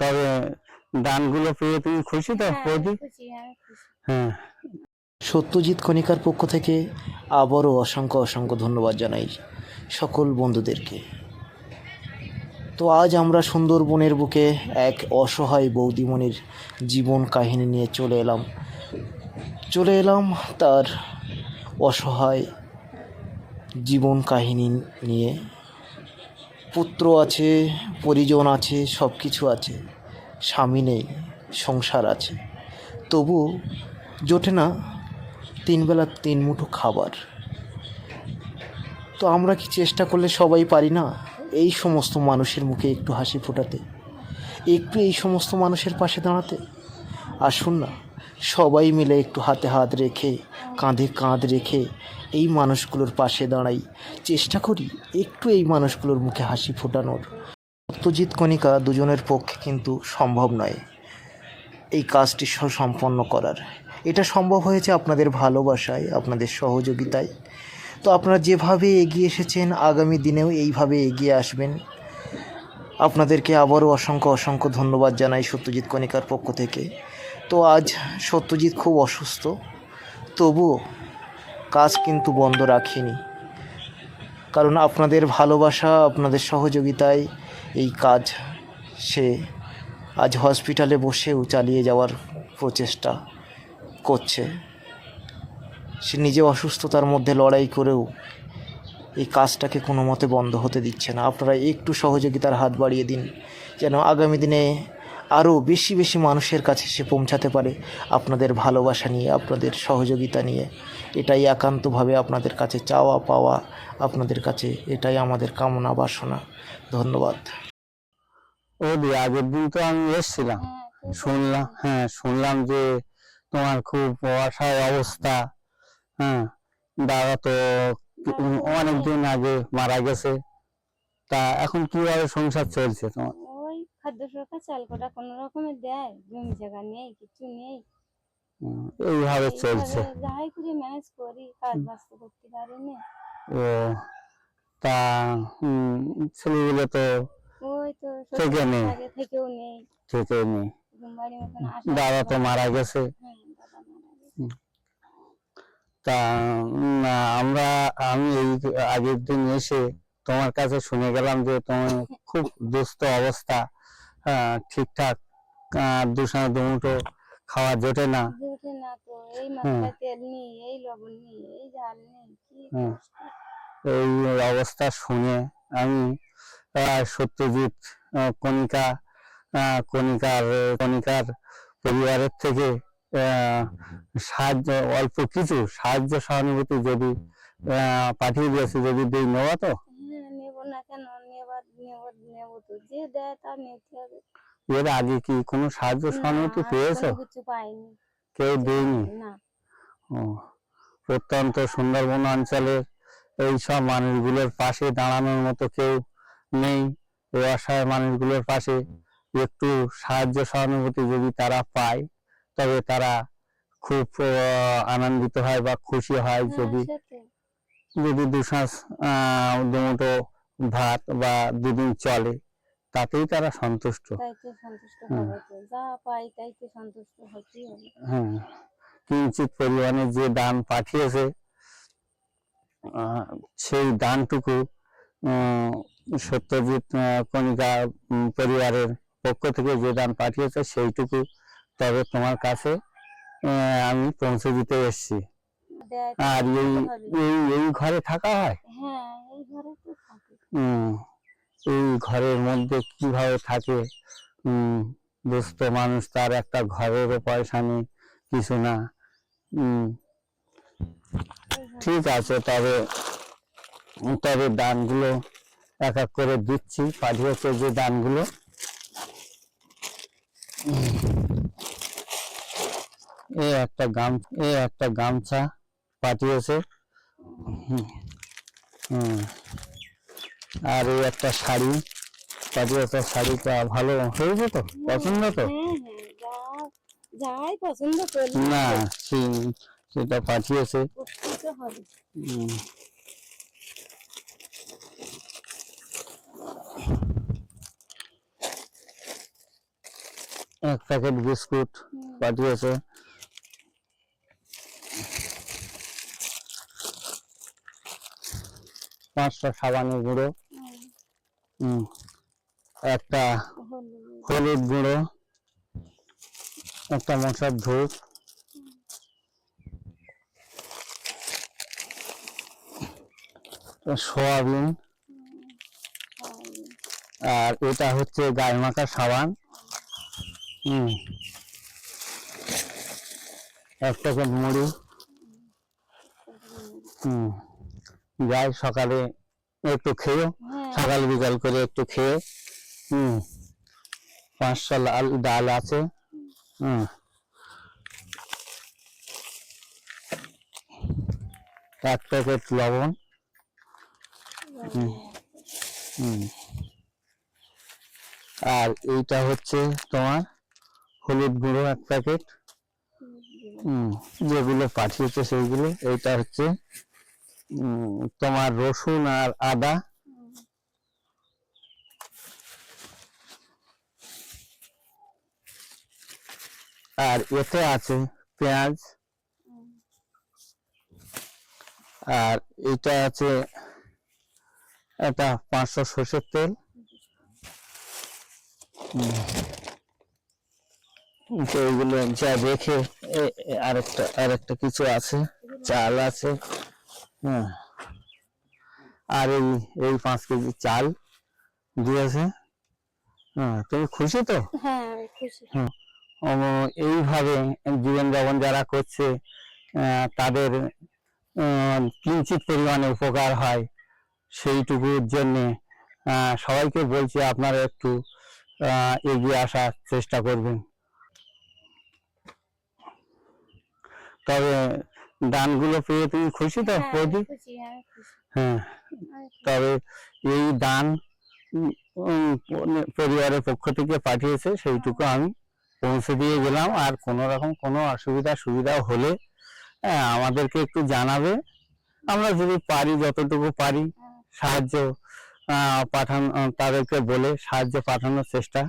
তবে দানগুলো পেয়ে তুমি খুশি তো হ্যাঁ, হ্যাঁ হ্যাঁ। সত্যজিৎ কণিকার পক্ষ থেকে আবারও অসংখ্য অসংখ্য ধন্যবাদ জানাই সকল বন্ধুদেরকে। তো আজ আমরা সুন্দরবনের বুকে এক অসহায় বৌদিমণির জীবন কাহিনী নিয়ে চলে এলাম। চলে এলাম তার অসহায় জীবন কাহিনী নিয়ে। পুত্র আছে, পরিজন আছে সব কিছু আছে, স্বামী নেই, সংসার আছে। তবু জোটে না তিনবেলা তিন মুঠো খাবার। তো আমরা কি চেষ্টা করলে সবাই পারি না? এই সমস্ত মানুষের মুখে একটু হাসি ফোটাতে, একটু এই সমস্ত মানুষের পাশে দাঁড়াতে? আসুন না সবাই মিলে একটু হাতে হাত রেখে, কাঁধে কাঁধ রেখে এই মানুষগুলোর পাশে দাঁড়াই। চেষ্টা করি একটু এই মানুষগুলোর মুখে হাসি ফোটানোর। সত্যজিৎ কণিকা দুজনের পক্ষে কিন্তু সম্ভব নয় এই কাজটি সম্পন্ন করার। এটা সম্ভব হয়েছে আপনাদের ভালোবাসায়, আপনাদের সহযোগিতায়। তো আপনারা যেভাবে এগিয়ে এসেছেন, আগামী দিনেও এইভাবে এগিয়ে আসবেন। আপনাদেরকে আবারও অসংখ্য অসংখ্য ধন্যবাদ জানাই সত্যজিৎ কণিকার পক্ষ থেকে। তো আজ সত্যজিৎ খুব অসুস্থ তবুও কাজ কিন্তু বন্ধ রাখিনি। কারণ আপনাদের ভালোবাসা, আপনাদের সহযোগিতায় এই কাজ, সে আজ হসপিটালে বসেও চালিয়ে যাওয়ার প্রচেষ্টা করছে। সে নিজে অসুস্থতার মধ্যে লড়াই করেও এই কাজটাকে কোনো মতে বন্ধ হতে দিচ্ছে না। আপনারা একটু সহযোগিতার হাত বাড়িয়ে দিন, যেন আগামী দিনে আরও বেশি বেশি মানুষের কাছে সে পৌঁছাতে পারে আপনাদের ভালোবাসা নিয়ে, আপনাদের সহযোগিতা নিয়ে। এটাই একান্তভাবে আপনাদের কাছে চাওয়া পাওয়া, আপনাদের কাছে এটাই আমাদের কামনা বাসনা। ধন্যবাদ। বৌদি আগের দিন তো আমি এসেছিলাম। শুনলাম হ্যাঁ শুনলাম যে তোমার খুব অসহায় অবস্থা হ্যাঁ দাদা তো অনেক দিন আগে মারা গেছে। তা এখন কীভাবে সংসার চলছে তোমার? খাদ্য সরকার চাল কটা কোনো রকমের দেয় জমি জায়গা নেই কিছু নেই। এইভাবে চলছে। যাই করে ম্যানেজ করি কাজ বাজ করতে পারিনি ও তা ছেলেগুলো তো ওই তো থেকে নেই। আগে থেকেও নেই। থেকে নেই। দাদা তো মারা গেছে। তা আমরা আমি এই আগের দিন এসে তোমার কাছে শুনে গেলাম যে তোমার খুব দুস্থ অবস্থা। ঠিকঠাক। আহ, দুসানা দুমুঠো খাওয়া জোটে না। যে না তো এই। তেল নেই এই লবণ নেই এই ঝাল নেই অবস্থা শুনে আমি সত্যজিৎ কণিকা কণিকার কণিকার পরিবারের থেকে সাহায্য অল্প কিছু সাহায্য সহানুভূতি যদি পাঠিয়ে দিয়েছে যদি দিই নেওয়া তো? হ্যাঁ না কেন? নেবার নেব নেব তো। যে দেয় তা নিতে হবে। এর আগে কি কোনো সাহায্য সহানুভূতি পেয়েছ? কিছু পাইনি। কেউ দেয়নি? না। ও প্রত্যন্ত সুন্দরবন অঞ্চলের এই সব মানুষগুলোর পাশে দাঁড়ানোর মতো কেউ নেই। এই অসহায় মানুষগুলোর পাশে একটু সাহায্য সহানুভূতি যদি তারা পায় তবে তারা খুব আনন্দিত হয় বা খুশি হয় হ্যাঁ, যদি। যদি দুশ্বাস দুমুটো ভাত বা দুদিন চলে তাতেই তারা সন্তুষ্ট। হ্যাঁ কিঞ্চিত পরিমাণে যে দান পাঠিয়েছে সেই দানটুকু সত্যজিৎ কণিকা পরিবারের পক্ষ থেকে যে দান পাঠিয়েছে সেইটুকু তবে তোমার কাছে আমি পৌঁছে দিতে এসেছি। আর এই এই এই ঘরে থাকা হয়? হ্যাঁ এই ঘরে তো এই ঘরের মধ্যে কীভাবে থাকে? দুস্থ মানুষ তার একটা ঘরেরও পয়সা নেই কিছু না। ঠিক আছে তবে তবে দানগুলো এক এক করে দিচ্ছি পাঠিয়েছে যে দানগুলো। এ একটা গাম এ একটা গামছা পাঠিয়েছে। হুম, হুম। আর এই একটা শাড়ি পাঠিয়েছে শাড়িটা ভালো। হয়েছে তো? পছন্দ তো? যা যাই পছন্দ করি না সেটা পাঠিয়েছে। এক প্যাকেট বিস্কুট পাঠিয়েছে। পাঁচটা সাবানের গুঁড়ো। একটা হলুদ গুঁড়ো, একটা মশার ধূপ, সোয়াবিন, আর এটা হচ্ছে গায়ে মাখা সাবান, হুম, এক প্যাকেট মুড়ি, হুম, যাই সকালে একটু খেয়ে সকাল বিকাল করে একটু খেয়ে, হুম পাঁচশো ডাল আছে, হুম। এক প্যাকেট লবণ আর এইটা হচ্ছে তোমার হলুদ গুঁড়ো এক প্যাকেট, হুম, যেগুলো পাঠিয়েছে সেইগুলো। এইটা হচ্ছে তোমার রসুন আর আদা। আর এতে আছে পেঁয়াজ আর এটা আছে এটা পাঁচশো সর্ষের তেল। তো এইগুলো যা এ আরেকটা আরেকটা কিছু আছে চাল আছে। হ্যাঁ আর এই এই পাঁচ কেজি চাল দিয়েছে হ্যাঁ তুমি খুশি তো? হ্যাঁ খুশি। উম, এইভাবে জীবনযাপন যারা করছে তাদের কিঞ্চিত পরিমাণে উপকার হয় সেইটুকুর জন্যে সবাইকে বলছি আপনারা একটু এগিয়ে আসার চেষ্টা করবেন। তবে দানগুলো পেয়ে তুমি খুশি তো হ্যাঁ প্রদীপ আমি খুশি। হ্যাঁ তবে এই দান পরিবারের পক্ষ থেকে পাঠিয়েছে সেইটুকু আমি পৌঁছে দিয়ে গেলাম। আর কোনো রকম কোনো অসুবিধা সুবিধা হলে হ্যাঁ, আমাদেরকে একটু জানাবে। আমরা যদি পারি যতটুকু পারি হ্যাঁ, সাহায্য পাঠানো তাদেরকে বলে সাহায্য পাঠানোর চেষ্টা